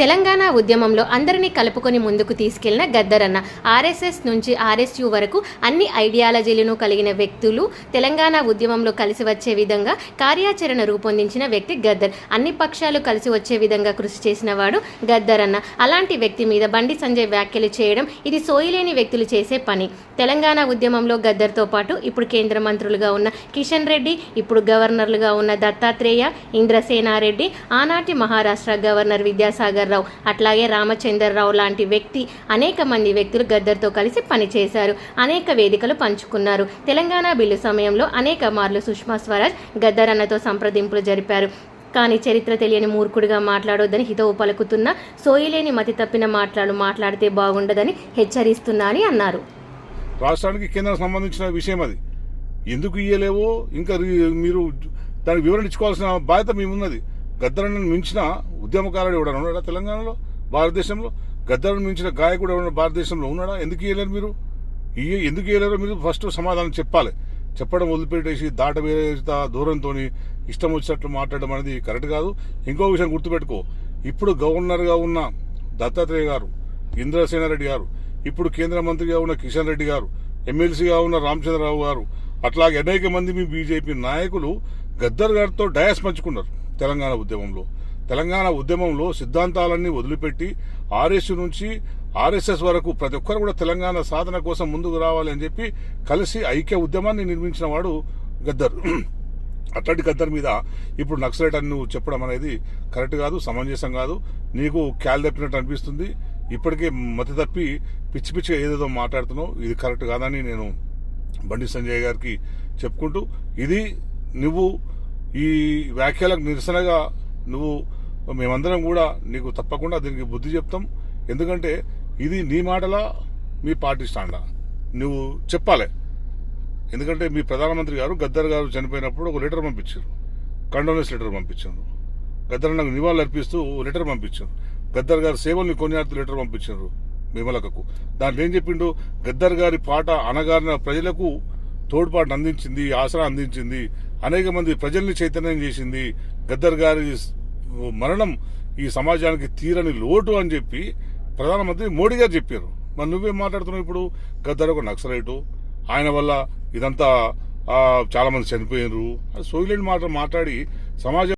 తెలంగాణ ఉద్యమంలో అందరినీ కలుపుకొని ముందుకు తీసుకెళ్ళిన గద్దరన్న. ఆర్ఎస్ఎస్ నుంచి ఆర్ఎస్యు వరకు అన్ని ఐడియాలజీలను కలిగిన వ్యక్తులు తెలంగాణ ఉద్యమంలో కలిసి వచ్చే విధంగా కార్యాచరణ రూపొందించిన వ్యక్తి గద్దర్. అన్ని పక్షాలు కలిసి వచ్చే విధంగా కృషి చేసిన వాడు గద్దరన్న. అలాంటి వ్యక్తి మీద బండి సంజయ్ వ్యాఖ్యలు చేయడం ఇది సోయిలేని వ్యక్తులు చేసే పని. తెలంగాణ ఉద్యమంలో గద్దర్తో పాటు ఇప్పుడు కేంద్ర మంత్రులుగా ఉన్న కిషన్ రెడ్డి ఇప్పుడు గవర్నర్లుగా ఉన్న దత్తాత్రేయ ఇంద్రసేనారెడ్డి ఆనాటి మహారాష్ట్ర గవర్నర్ విద్యాసాగర్ రావు అట్లాగే రామచంద్రరావు లాంటి వ్యక్తి అనేక మంది వ్యక్తులు గద్దర్తో కలిసి పనిచేశారు. అనేక వేదికలు పంచుకున్నారు. తెలంగాణ బిల్లు సమయంలో అనేక మార్లు సుష్మా స్వరాజ్ గద్దరన్నతో సంప్రదింపులు జరిపారు. కానీ చరిత్ర తెలియని మూర్ఖుడిగా మాట్లాడొద్దని హితవు పలుకుతున్న సోయిలేని మతి తప్పిన మాట్లాడు మాట్లాడితే బాగుండదని హెచ్చరిస్తున్నా అని అన్నారు. రాష్ట్రానికి కేంద్రం సంబంధించిన విషయం అది. ఎందుకు ఇయ్యలేవో ఇంకా మీరు దానికి వివరణ ఇచ్చుకోవాల్సిన బాధ్యత మేమున్నది. గద్దరను మించిన ఉద్యమకారుడు ఎవడన్నా ఉన్నాడా తెలంగాణలో భారతదేశంలో? గద్దరను మించిన గాయకుడు ఎవడన్నా భారతదేశంలో ఉన్నాడా? ఎందుకు ఇయ్యలేరు మీరు? ఇయ్య ఎందుకు ఇయ్యలేరో మీరు? ఫస్ట్ సమాధానం చెప్పాలి. చెప్పడం వదిలిపెట్టేసి దాట వేరే దూరంతో ఇష్టం వచ్చినట్లు మాట్లాడడం అనేది కరెక్ట్ కాదు. ఇంకో విషయం గుర్తుపెట్టుకో. ఇప్పుడు గవర్నర్గా ఉన్న దత్తాత్రేయ గారు ఇంద్రసేనారెడ్డి గారు ఇప్పుడు కేంద్ర మంత్రిగా ఉన్న కిషన్ రెడ్డి గారు ఎమ్మెల్సీగా ఉన్న రామచంద్రరావు గారు అట్లాగే అనేక మంది మీ బీజేపీ నాయకులు గద్దర్ గారితో డయాస్ పంచుకున్నారు. తెలంగాణ ఉద్యమంలో. తెలంగాణ ఉద్యమంలో సిద్ధాంతాలన్నీ వదిలిపెట్టి ఆర్ఎస్ నుంచి ఆర్ఎస్ఎస్ వరకు ప్రతి ఒక్కరు కూడా తెలంగాణ సాధన కోసం ముందుకు రావాలి అని చెప్పి కలిసి ఐక్య ఉద్యమాన్ని నిర్మించిన వాడు గద్దర్. అట్లాంటి గద్దర్ మీద ఇప్పుడు నక్సలైట్ అని నువ్వు చెప్పడం అనేది కరెక్ట్ కాదు సమంజసం కాదు. నీకు క్యాల్ తప్పినట్టు అనిపిస్తుంది. ఇప్పటికే మతి తప్పి పిచ్చి పిచ్చిగా ఏదేదో మాట్లాడుతున్నావు. ఇది కరెక్ట్ కాదని నేను బండి సంజయ్ గారికి చెప్పుకుంటూ ఇది నువ్వు ఈ వ్యాఖ్యలకు నిరసనగా నువ్వు మేమందరం కూడా నీకు తప్పకుండా దీనికి బుద్ధి చెప్తాం. ఎందుకంటే ఇది నీ మాటలా మీ పార్టీ స్టాండా. నువ్వు చెప్పాలి. ఎందుకంటే మీ ప్రధానమంత్రి గారు గద్దర్ గారు చనిపోయినప్పుడు ఒక లెటర్ పంపించారు. కండోనెన్స్ లెటర్ పంపించారు. గద్దర్ నాకు నివాళులు అర్పిస్తూ లెటర్ పంపించారు. గద్దర్ గారి సేవల్ని కొనియాడుతూ లెటర్ పంపించారు. విమలకకు దాంట్లో ఏం చెప్పిండు? గద్దర్ గారి పాట అనగారిన ప్రజలకు తోడ్పాటు అందించింది ఆసరా అందించింది అనేక మంది ప్రజల్ని చైతన్యం చేసింది. గద్దర్ గారి మరణం ఈ సమాజానికి తీరని లోటు అని చెప్పి ప్రధానమంత్రి మోడీ గారు చెప్పారు. మరి నువ్వేం మాట్లాడుతున్నావు ఇప్పుడు? గద్దర్ ఒక నక్సలైటు. ఆయన వల్ల ఇదంతా చాలామంది చనిపోయినారు. అది మాట మాట్లాడి సమాజం